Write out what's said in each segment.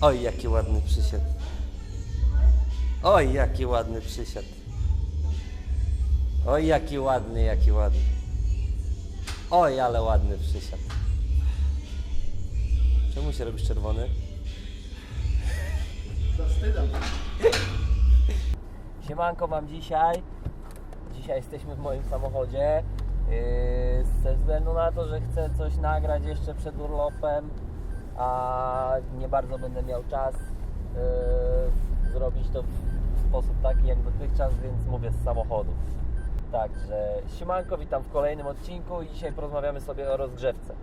Oj, jaki ładny przysiad. Oj, jaki ładny przysiad. Oj, jaki ładny, jaki ładny. Oj, ale ładny przysiad. Czemu się robisz czerwony? Zawstydam. Siemanko mam dzisiaj. Dzisiaj jesteśmy w moim samochodzie. Yy, ze względu na to, że chcę coś nagrać jeszcze przed urlopem, a nie bardzo będę miał czas yy, zrobić to w sposób taki jak dotychczas, więc mówię z samochodu. Także siemanko, witam w kolejnym odcinku i dzisiaj porozmawiamy sobie o rozgrzewce.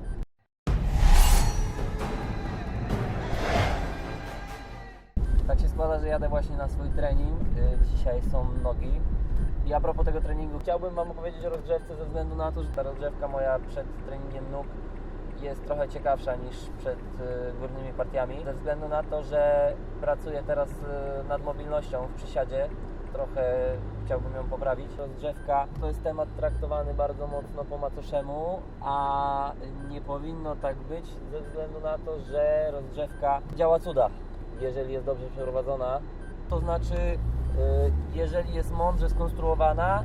Tak się składa, że jadę właśnie na swój trening. Y, Dzisiaj są nogi. I a propos tego treningu, chciałbym Wam opowiedzieć o rozgrzewce ze względu na to, że ta rozgrzewka moja przed treningiem nóg jest trochę ciekawsza niż przed y, górnymi partiami. Ze względu na to, że pracuję teraz y, nad mobilnością w przysiadzie. Trochę chciałbym ją poprawić. Rozgrzewka to jest temat traktowany bardzo mocno po macoszemu, a nie powinno tak być ze względu na to, że rozgrzewka działa cuda jeżeli jest dobrze przeprowadzona. To znaczy, y, jeżeli jest mądrze skonstruowana,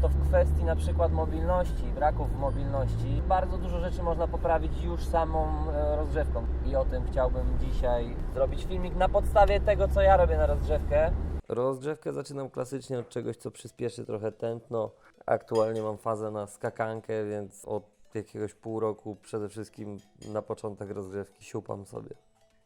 to w kwestii na przykład mobilności, braków mobilności, bardzo dużo rzeczy można poprawić już samą e, rozgrzewką. I o tym chciałbym dzisiaj zrobić filmik na podstawie tego, co ja robię na rozgrzewkę. Rozgrzewkę zaczynam klasycznie od czegoś, co przyspieszy trochę tętno. Aktualnie mam fazę na skakankę, więc od jakiegoś pół roku przede wszystkim na początek rozgrzewki siupam sobie.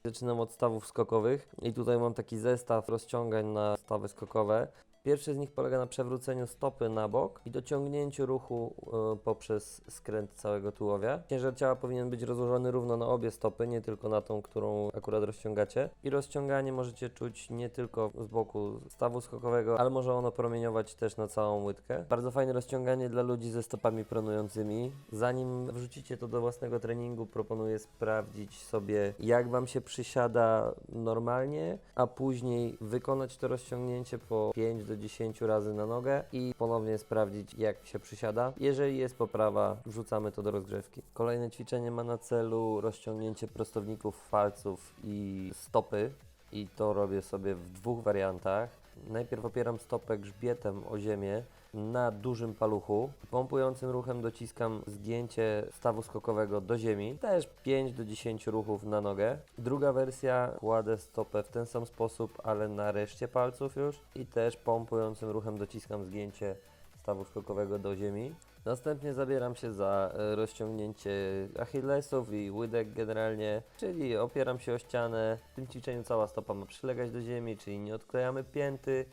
Zaczynam od stawów skokowych i tutaj mam taki zestaw rozciągań na stawy skokowe. Pierwszy z nich polega na przewróceniu stopy na bok i dociągnięciu ruchu e, poprzez skręt całego tułowia. Ciężar ciała powinien być rozłożony równo na obie stopy, nie tylko na tą, którą akurat rozciągacie. I rozciąganie możecie czuć nie tylko z boku stawu skokowego, ale może ono promieniować też na całą łydkę. Bardzo fajne rozciąganie dla ludzi ze stopami pronującymi. Zanim wrzucicie to do własnego treningu, proponuję sprawdzić sobie, jak Wam się przysiada normalnie, a później wykonać to rozciągnięcie po 5 do 10 razy na nogę i ponownie sprawdzić, jak się przysiada. Jeżeli jest poprawa, wrzucamy to do rozgrzewki. Kolejne ćwiczenie ma na celu rozciągnięcie prostowników palców i stopy. I to robię sobie w dwóch wariantach. Najpierw opieram stopę grzbietem o ziemię na dużym paluchu. Pompującym ruchem dociskam zgięcie stawu skokowego do ziemi. Też 5 do 10 ruchów na nogę. Druga wersja kładę stopę w ten sam sposób, ale na reszcie palców już. I też pompującym ruchem dociskam zgięcie stawu skokowego do ziemi. Następnie zabieram się za e, rozciągnięcie achillesów i łydek generalnie, czyli opieram się o ścianę. W tym ćwiczeniu cała stopa ma przylegać do ziemi, czyli nie odklejamy pięty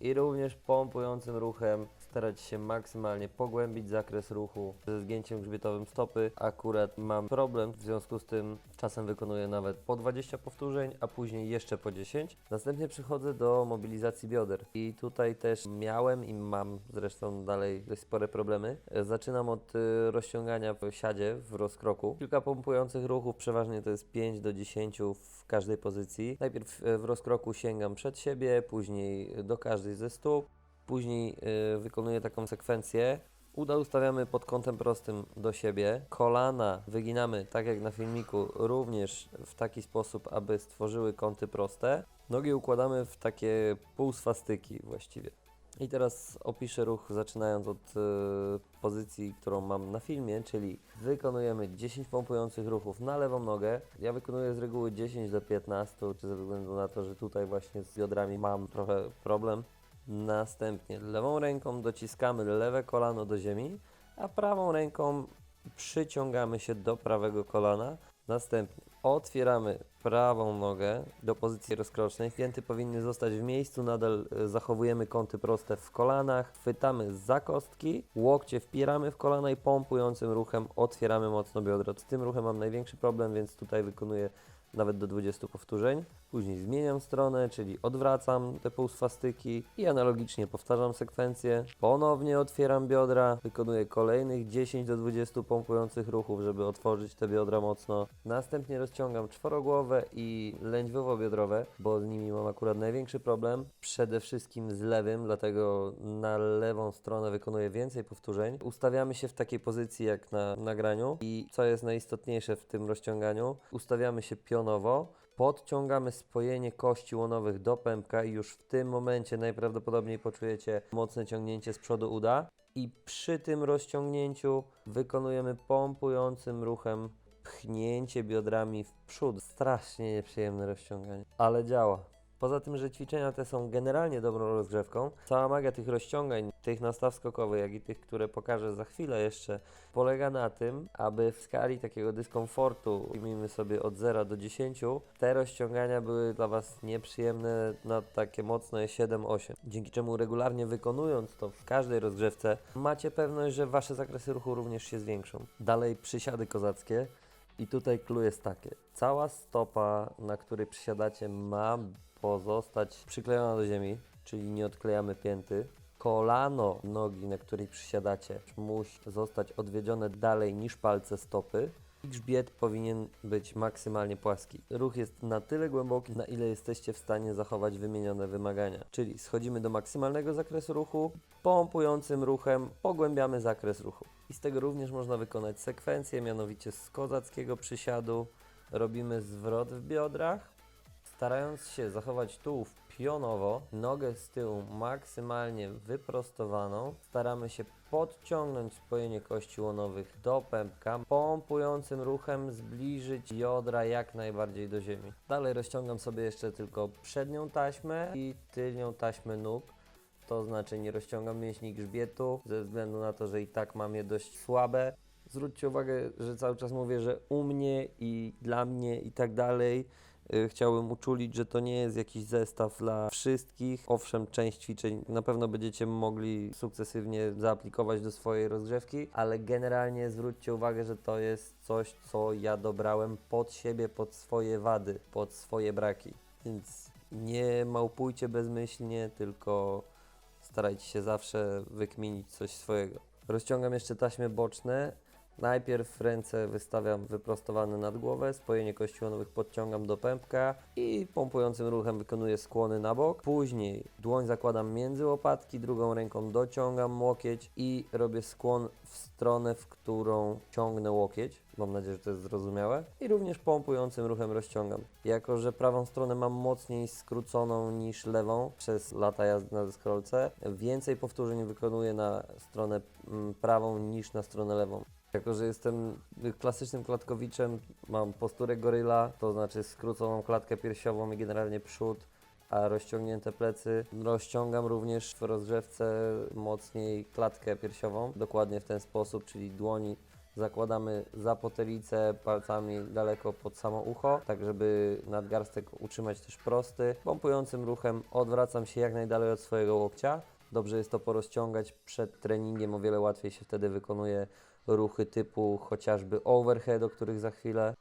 i również pompującym ruchem starać się maksymalnie pogłębić zakres ruchu ze zgięciem grzbietowym stopy. Akurat mam problem, w związku z tym czasem wykonuję nawet po 20 powtórzeń, a później jeszcze po 10. Następnie przychodzę do mobilizacji bioder i tutaj też miałem i mam zresztą dalej dość spore problemy. Zaczynam od y, rozciągania w siadzie, w rozkroku. Kilka pompujących ruchów, przeważnie to jest 5 do 10 w każdej pozycji. Najpierw e, w rozkroku sięgam przed siebie, później do każdej ze stóp, później y, wykonuję taką sekwencję. Uda ustawiamy pod kątem prostym do siebie. Kolana wyginamy, tak jak na filmiku, również w taki sposób, aby stworzyły kąty proste. Nogi układamy w takie półswastyki właściwie. I teraz opiszę ruch zaczynając od e, pozycji, którą mam na filmie, czyli wykonujemy 10 pompujących ruchów na lewą nogę. Ja wykonuję z reguły 10 do 15, czy ze względu na to, że tutaj właśnie z biodrami mam trochę problem. Następnie lewą ręką dociskamy lewe kolano do ziemi, a prawą ręką przyciągamy się do prawego kolana. Następnie otwieramy prawą nogę do pozycji rozkrocznej. Pięty powinny zostać w miejscu, nadal e, zachowujemy kąty proste w kolanach. Chwytamy za kostki, łokcie wpieramy w kolana i pompującym ruchem otwieramy mocno biodra. Z tym ruchem mam największy problem, więc tutaj wykonuję nawet do 20 powtórzeń. Później zmieniam stronę, czyli odwracam te półswastyki i analogicznie powtarzam sekwencję. Ponownie otwieram biodra, wykonuję kolejnych 10 do 20 pompujących ruchów, żeby otworzyć te biodra mocno. Następnie rozciągam czworogłowe i lędźwiowo-biodrowe, bo z nimi mam akurat największy problem. Przede wszystkim z lewym, dlatego na lewą stronę wykonuję więcej powtórzeń. Ustawiamy się w takiej pozycji jak na nagraniu i co jest najistotniejsze w tym rozciąganiu, ustawiamy się pion pionowo, podciągamy spojenie kości łonowych do pępka i już w tym momencie najprawdopodobniej poczujecie mocne ciągnięcie z przodu uda i przy tym rozciągnięciu wykonujemy pompującym ruchem pchnięcie biodrami w przód. Strasznie nieprzyjemne rozciąganie, ale działa. Poza tym, że ćwiczenia te są generalnie dobrą rozgrzewką, cała magia tych rozciągań, tych nastaw skokowych, jak i tych, które pokażę za chwilę jeszcze, polega na tym, aby w skali takiego dyskomfortu, ujmijmy sobie od 0 do 10, te rozciągania były dla Was nieprzyjemne na takie mocne 7-8. Dzięki czemu regularnie wykonując to w każdej rozgrzewce, macie pewność, że Wasze zakresy ruchu również się zwiększą. Dalej przysiady kozackie. I tutaj clue jest takie. Cała stopa, na której przysiadacie, ma pozostać przyklejona do ziemi, czyli nie odklejamy pięty. Kolano nogi, na której przysiadacie, musi zostać odwiedzione dalej niż palce stopy. Grzbiet powinien być maksymalnie płaski. Ruch jest na tyle głęboki, na ile jesteście w stanie zachować wymienione wymagania. Czyli schodzimy do maksymalnego zakresu ruchu, pompującym ruchem pogłębiamy zakres ruchu. I z tego również można wykonać sekwencję, mianowicie z kozackiego przysiadu robimy zwrot w biodrach, starając się zachować tułów pionowo, nogę z tyłu maksymalnie wyprostowaną, staramy się podciągnąć spojenie kości łonowych do pępka, pompującym ruchem zbliżyć jądra jak najbardziej do ziemi. Dalej rozciągam sobie jeszcze tylko przednią taśmę i tylnią taśmę nóg. To znaczy nie rozciągam mięśni grzbietu, ze względu na to, że i tak mam je dość słabe. Zwróćcie uwagę, że cały czas mówię, że u mnie i dla mnie i tak dalej. Y, Chciałbym uczulić, że to nie jest jakiś zestaw dla wszystkich. Owszem, część ćwiczeń na pewno będziecie mogli sukcesywnie zaaplikować do swojej rozgrzewki, ale generalnie zwróćcie uwagę, że to jest coś, co ja dobrałem pod siebie, pod swoje wady, pod swoje braki. Więc nie małpujcie bezmyślnie, tylko starajcie się zawsze wykminić coś swojego. Rozciągam jeszcze taśmy boczne. Najpierw ręce wystawiam wyprostowane nad głowę, spojenie kości łonowych podciągam do pępka i pompującym ruchem wykonuję skłony na bok. Później dłoń zakładam między łopatki, drugą ręką dociągam łokieć i robię skłon w stronę, w którą ciągnę łokieć. Mam nadzieję, że to jest zrozumiałe. I również pompującym ruchem rozciągam. Jako, że prawą stronę mam mocniej skróconą niż lewą przez lata jazdy na deskorolce, więcej powtórzeń wykonuję na stronę mm, prawą niż na stronę lewą. Jako, że jestem klasycznym klatkowiczem, mam posturę goryla, to znaczy skróconą klatkę piersiową i generalnie przód, a rozciągnięte plecy. Rozciągam również w rozgrzewce mocniej klatkę piersiową, dokładnie w ten sposób, czyli dłoni zakładamy za potylicę, palcami daleko pod samo ucho, tak żeby nadgarstek utrzymać też prosty. Pompującym ruchem odwracam się jak najdalej od swojego łokcia. Dobrze jest to porozciągać przed treningiem, o wiele łatwiej się wtedy wykonuje ruchy typu chociażby overhead, o których za chwilę.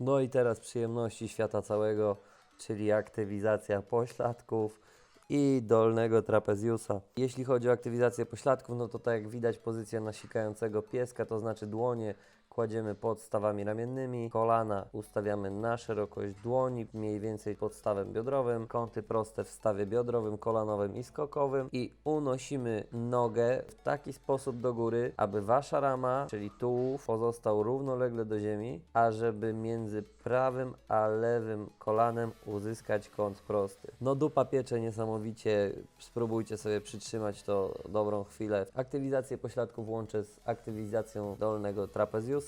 No i teraz przyjemności świata całego, czyli aktywizacja pośladków i dolnego trapezjusa. Jeśli chodzi o aktywizację pośladków, no to tak jak widać pozycja nasikającego pieska, to znaczy dłonie kładziemy pod stawami ramiennymi, kolana ustawiamy na szerokość dłoni, mniej więcej pod stawem biodrowym, kąty proste w stawie biodrowym, kolanowym i skokowym i unosimy nogę w taki sposób do góry, aby wasza rama, czyli tułów, pozostał równolegle do ziemi, a żeby między prawym a lewym kolanem uzyskać kąt prosty. No dupa piecze niesamowicie, spróbujcie sobie przytrzymać to dobrą chwilę. Aktywizację pośladków łączę z aktywizacją dolnego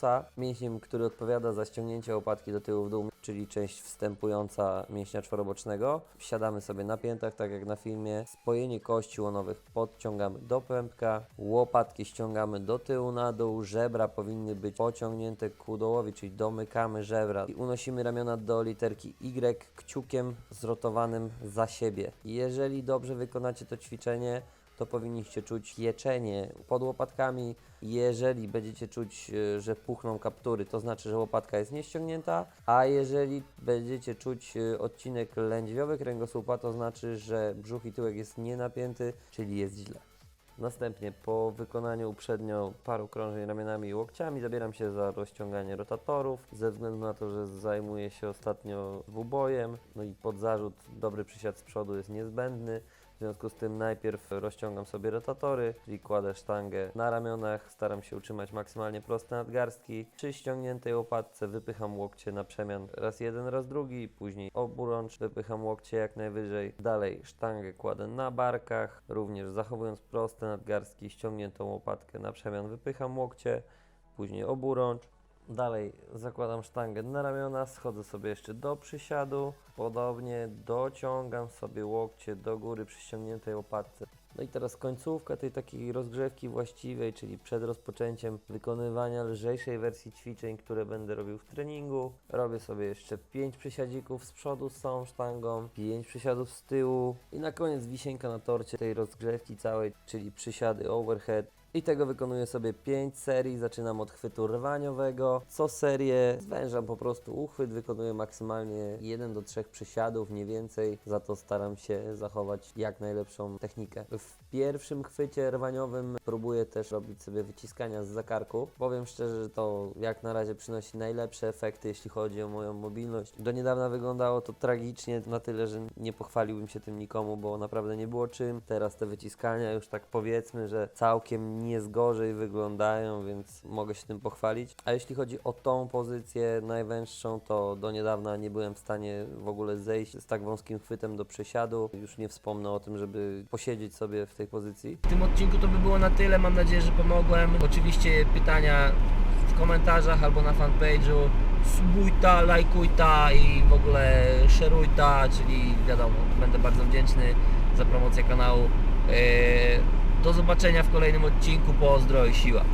trapezjusa, mięśniem, który odpowiada za ściągnięcie łopatki do tyłu w dół, czyli część wstępująca mięśnia czworobocznego. Siadamy sobie na piętach, tak jak na filmie. Spojenie kości łonowych podciągamy do pępka, łopatki ściągamy do tyłu na dół, żebra powinny być pociągnięte ku dołowi, czyli domykamy żebra i unosimy ramiona do literki Y kciukiem zrotowanym za siebie. Jeżeli dobrze wykonacie to ćwiczenie, to powinniście czuć pieczenie pod łopatkami. Jeżeli będziecie czuć, e, że puchną kaptury, to znaczy, że łopatka jest nieściągnięta, a jeżeli będziecie czuć e, odcinek lędźwiowy kręgosłupa, to znaczy, że brzuch i tyłek jest nienapięty, czyli jest źle. Następnie po wykonaniu uprzednio paru krążeń ramionami i łokciami zabieram się za rozciąganie rotatorów. Ze względu na to, że zajmuję się ostatnio dwubojem, no i pod zarzut dobry przysiad z przodu jest niezbędny. Związku z tym najpierw rozciągam sobie rotatory, czyli kładę sztangę na ramionach, staram się utrzymać maksymalnie proste nadgarstki. Przy ściągniętej łopatce wypycham łokcie na przemian raz jeden, raz drugi, później oburącz, wypycham łokcie jak najwyżej. Dalej sztangę kładę na barkach, również zachowując proste nadgarstki, ściągniętą łopatkę na przemian wypycham łokcie, później oburącz. Dalej zakładam sztangę na ramiona, schodzę sobie jeszcze do przysiadu. Podobnie dociągam sobie łokcie do góry przy ściągniętej łopatce. No i teraz końcówka tej takiej rozgrzewki właściwej, czyli przed rozpoczęciem wykonywania lżejszej wersji ćwiczeń, które będę robił w treningu. Robię sobie jeszcze 5 przysiadzików z przodu z całą sztangą, 5 przysiadów z tyłu i na koniec wisienka na torcie tej rozgrzewki całej, czyli przysiady overhead. I tego wykonuję sobie 5 serii, zaczynam od chwytu rwaniowego. Co serię zwężam po prostu uchwyt, wykonuję maksymalnie 1 do 3 przysiadów, nie więcej. Za to staram się zachować jak najlepszą technikę. W pierwszym chwycie rwaniowym próbuję też robić sobie wyciskania z zakarku. Powiem szczerze, że to jak na razie przynosi najlepsze efekty, jeśli chodzi o moją mobilność. Do niedawna wyglądało to tragicznie, na tyle, że nie pochwaliłbym się tym nikomu, bo naprawdę nie było czym. Teraz te wyciskania już tak powiedzmy, że całkiem nie z gorzej wyglądają, więc mogę się tym pochwalić. A jeśli chodzi o tą pozycję najwęższą, to do niedawna nie byłem w stanie w ogóle zejść z tak wąskim chwytem do przesiadu. Już nie wspomnę o tym, żeby posiedzieć sobie w tej pozycji. W tym odcinku to by było na tyle. Mam nadzieję, że pomogłem. Oczywiście pytania w komentarzach albo na fanpage'u. Subuj ta, lajkuj ta i w ogóle szeruj ta, czyli wiadomo, będę bardzo wdzięczny za promocję kanału. Eee, Do zobaczenia w kolejnym odcinku. Pozdro i siła.